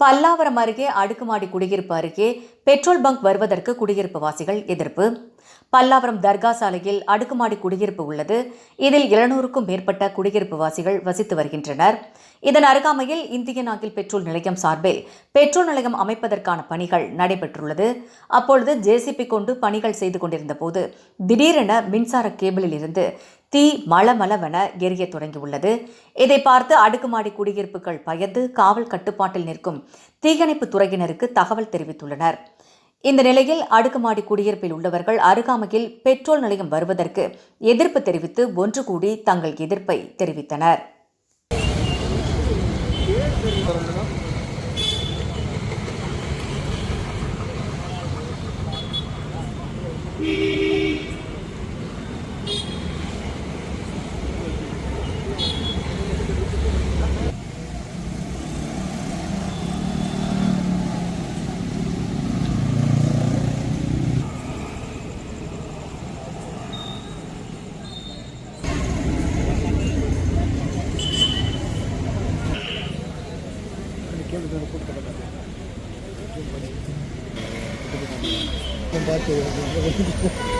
பல்லாவரம் அருகே அடுக்குமாடி குடியிருப்பு அருகே பெட்ரோல் பங்க் வருவதற்கு குடியிருப்பு வாசிகள் எதிர்ப்பு. பல்லாவரம் தர்கா சாலையில் அடுக்குமாடி குடியிருப்பு உள்ளது. இதில் இருநூறுக்கும் மேற்பட்ட குடியிருப்பு வாசிகள் வசித்து வருகின்றனர். இதன் அருகாமையில் இந்தியன் ஆகில் பெட்ரோல் நிலையம் சார்பில் பெட்ரோல் நிலையம் அமைப்பதற்கான பணிகள் நடைபெற்றுள்ளது. அப்பொழுது ஜேசிபி கொண்டு பணிகள் செய்து கொண்டிருந்த போது திடீரென மின்சார கேபிளில் இருந்து தீ மளமளவென எரிய தொடங்கியுள்ளது. இதை பார்த்து அடுக்குமாடி குடியிருப்புகள் பயந்து காவல் கட்டுப்பாட்டில் நிற்கும் தீயணைப்பு துறையினருக்கு தகவல் தெரிவித்துள்ளனர். இந்த நிலையில் அடுக்குமாடி குடியிருப்பில் உள்ளவர்கள் அருகாமையில் பெட்ரோல் நிலையம் வருவதற்கு எதிர்ப்பு தெரிவித்து ஒன்று கூடி தங்கள் எதிர்ப்பை தெரிவித்தனர். 我把嘴。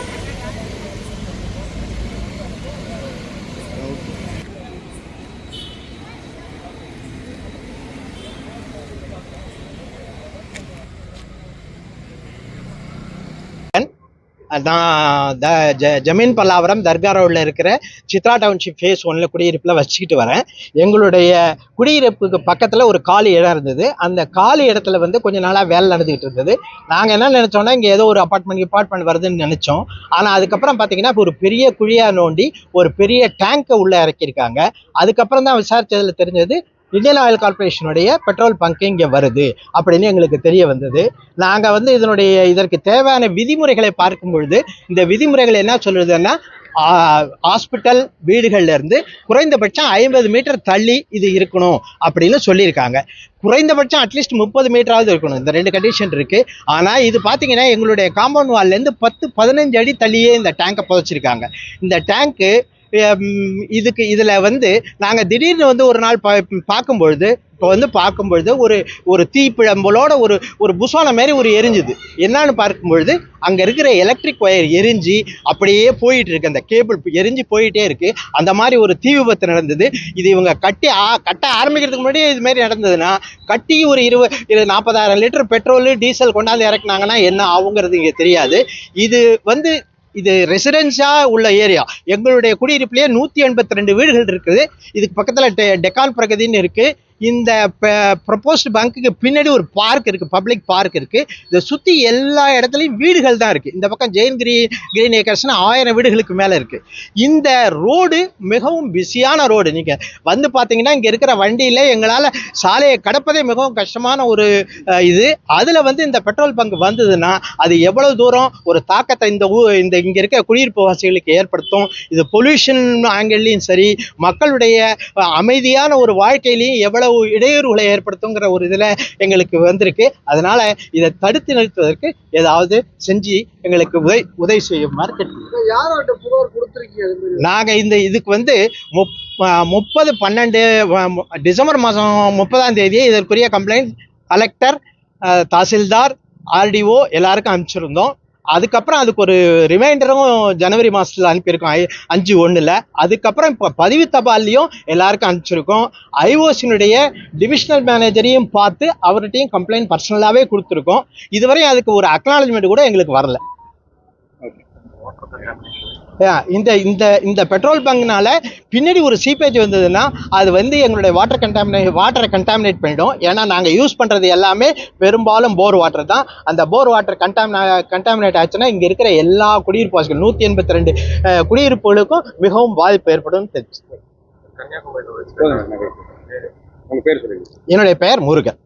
நான் த ஜ ஜமீன் பல்லாவரம் தர்கா ரோடில் இருக்கிற சித்ரா டவுன்ஷிப் ஃபேஸ் ஒன்ல குடியிருப்பில் வச்சுக்கிட்டு வரேன். எங்களுடைய குடியிருப்புக்கு பக்கத்தில் ஒரு காலி இடம் இருந்தது. அந்த காலி இடத்துல வந்து கொஞ்ச நாளாக வேலை நடந்துக்கிட்டு இருந்தது. நாங்கள் என்ன நினச்சோன்னா இங்கே ஏதோ ஒரு அப்பார்ட்மெண்ட் அப்பார்ட்மெண்ட் வருதுன்னு நினச்சோம். ஆனால் அதுக்கப்புறம் பார்த்தீங்கன்னா இப்போ ஒரு பெரிய குழியாக நோண்டி ஒரு பெரிய டேங்க்கை உள்ளே இறக்கியிருக்காங்க. அதுக்கப்புறம் தான் விசாரித்ததில் தெரிஞ்சது இந்தியன் ஆயில் கார்பரேஷனுடைய பெட்ரோல் பங்க் இங்கே வருது அப்படின்னு எங்களுக்கு தெரிய வந்தது. நாங்கள் வந்து இதனுடைய இதற்கு தேவையான விதிமுறைகளை பார்க்கும் பொழுது இந்த விதிமுறைகள் என்ன சொல்லுதுன்னா ஹாஸ்பிட்டல் வீடுகள்லேருந்து குறைந்தபட்சம் ஐம்பது மீட்டர் தள்ளி இது இருக்கணும் அப்படின்னு சொல்லியிருக்காங்க. குறைந்தபட்சம் அட்லீஸ்ட் முப்பது மீட்டராவது இருக்கணும். இந்த ரெண்டு கண்டிஷன் இருக்குது ஆனால் இது பார்த்தீங்கன்னா எங்களுடைய காம்பவுண்ட் வால்லேருந்து பத்து பதினஞ்சு அடி தள்ளியே இந்த டேங்கை புதைச்சிருக்காங்க. இந்த டேங்க்கு இதுக்கு இதில் வந்து நாங்கள் திடீர்னு வந்து ஒரு நாள் பா பார்க்கும்பொழுது இப்போ வந்து பார்க்கும்பொழுது ஒரு ஒரு தீப்பிழம்பலோட ஒரு ஒரு புசான மாதிரி ஒரு எரிஞ்சுது. என்னான்னு பார்க்கும்பொழுது அங்கே இருக்கிற எலக்ட்ரிக் ஒயர் எரிஞ்சு அப்படியே போயிட்டு இருக்கு அந்த கேபிள் எரிஞ்சு போயிட்டே இருக்கு. அந்த மாதிரி ஒரு தீ விபத்து நடந்தது. இது இவங்க கட்டி ஆ- கட்ட ஆரம்பிக்கிறதுக்கு முன்னாடியே இது மாதிரி நடந்ததுன்னா கட்டி ஒரு இருபது இரு நாற்பதாயிரம் லிட்டர் பெட்ரோலு டீசல் கொண்டாந்து இறக்குனாங்கன்னா என்ன ஆகுங்கிறது இங்கே தெரியாது. இது வந்து இது ரெசிடென்ஸாக உள்ள ஏரியா எங்களுடைய குடியிருப்புலேயே நூற்றி எண்பத்தி ரெண்டு வீடுகள் இருக்குது. இதுக்கு பக்கத்தில் டெ- டெக்கான் பிரகதின்னு இருக்குது இந்த ப்ரப்போஸ்ட் பங்குக்கு பின்னாடி ஒரு பார்க் இருக்குது பப்ளிக் பார்க் இருக்குது இதை சுற்றி எல்லா இடத்துலையும் வீடுகள் தான் இருக்குது இந்த பக்கம் ஜெயின் கிரி கிரீன் ஏக்கர்ஸ்னால் ஆயிரம் வீடுகளுக்கு மேலே இருக்குது இந்த ரோடு மிகவும் பிஸியான ரோடு நீங்கள் வந்து பார்த்தீங்கன்னா இங்கே இருக்கிற வண்டியில் எங்களால் சாலையை கடப்பதே மிகவும் கஷ்டமான ஒரு இது. அதில் வந்து இந்த பெட்ரோல் பங்க் வந்ததுன்னா அது எவ்வளோ தூரம் ஒரு தாக்கத்தை இந்த ஊ இந்த இங்கே இருக்க குடியிருப்பு வாசிகளுக்கு ஏற்படுத்தும். இது பொல்யூஷன் ஆங்கிள்லேயும் சரி மக்களுடைய அமைதியான ஒரு வாழ்க்கையிலையும் எவ்வளவு இடையூறுகளை ஏற்படுத்துங்கிற ஒரு இதுல எங்களுக்கு வந்திருக்கு. அதனால இதை தடுத்து நிறுத்துவதற்கு ஏதாவது செஞ்சு எங்களுக்கு உதவி உதவி செய்யுமாறு கேட்டுக்கொள்கிறேன். யார்கிட்ட புகார் கொடுத்துருக்கீங்க அது மாதிரி? நாங்க இந்த இதுக்கு வந்து முப் முப்பது பன்னெண்டு டிசம்பர் மாதம் முப்பதாம் தேதி இதற்குரிய கம்ப்ளைண்ட் கலெக்டர் தாசில்தார் ஆர்டிஓ எல்லாருக்கும் அனுப்பிச்சிருந்தோம். அதுக்கப்புறம் அதுக்கு ஒரு ரிமைண்டரும் ஜனவரி மாதத்தில் அனுப்பியிருக்கோம். ஐ- அஞ்சு ஒன்றில் அதுக்கப்புறம் இப்போ பதிவு தபால்லையும் எல்லாருக்கும் அனுப்பிச்சிருக்கோம். ஐஓசினுடைய டிவிஷனல் மேனேஜரையும் பார்த்து அவர்கிட்டையும் கம்ப்ளைண்ட் பர்சனலாகவே கொடுத்துருக்கோம். இதுவரையும் அதுக்கு ஒரு அக்னாலஜ்மெண்ட் கூட எங்களுக்கு வரல. ஓகே இந்த இந்த இந்த பெட்ரோல் பங்க்னால பின்னாடி ஒரு சீப்பேஜ் வந்ததுன்னா அது வந்து எங்களுடைய வாட்டர் கண்டாமினே வாட்டரை கண்டாமினேட் பண்ணிடும். ஏன்னா நாங்கள் யூஸ் பண்ணுறது எல்லாமே பெரும்பாலும் போர் வாட்டர் தான். அந்த போர் வாட்டர் கண்டாமினா கண்டாமினேட் ஆச்சுன்னா இங்கே இருக்கிற எல்லா குடியிருப்பு வாசிகள் நூற்றி எண்பத்தி ரெண்டு குடியிருப்புகளுக்கும் மிகவும் பாதிப்பு ஏற்படும் தெரிஞ்சு என்னுடைய பெயர் முருகன்.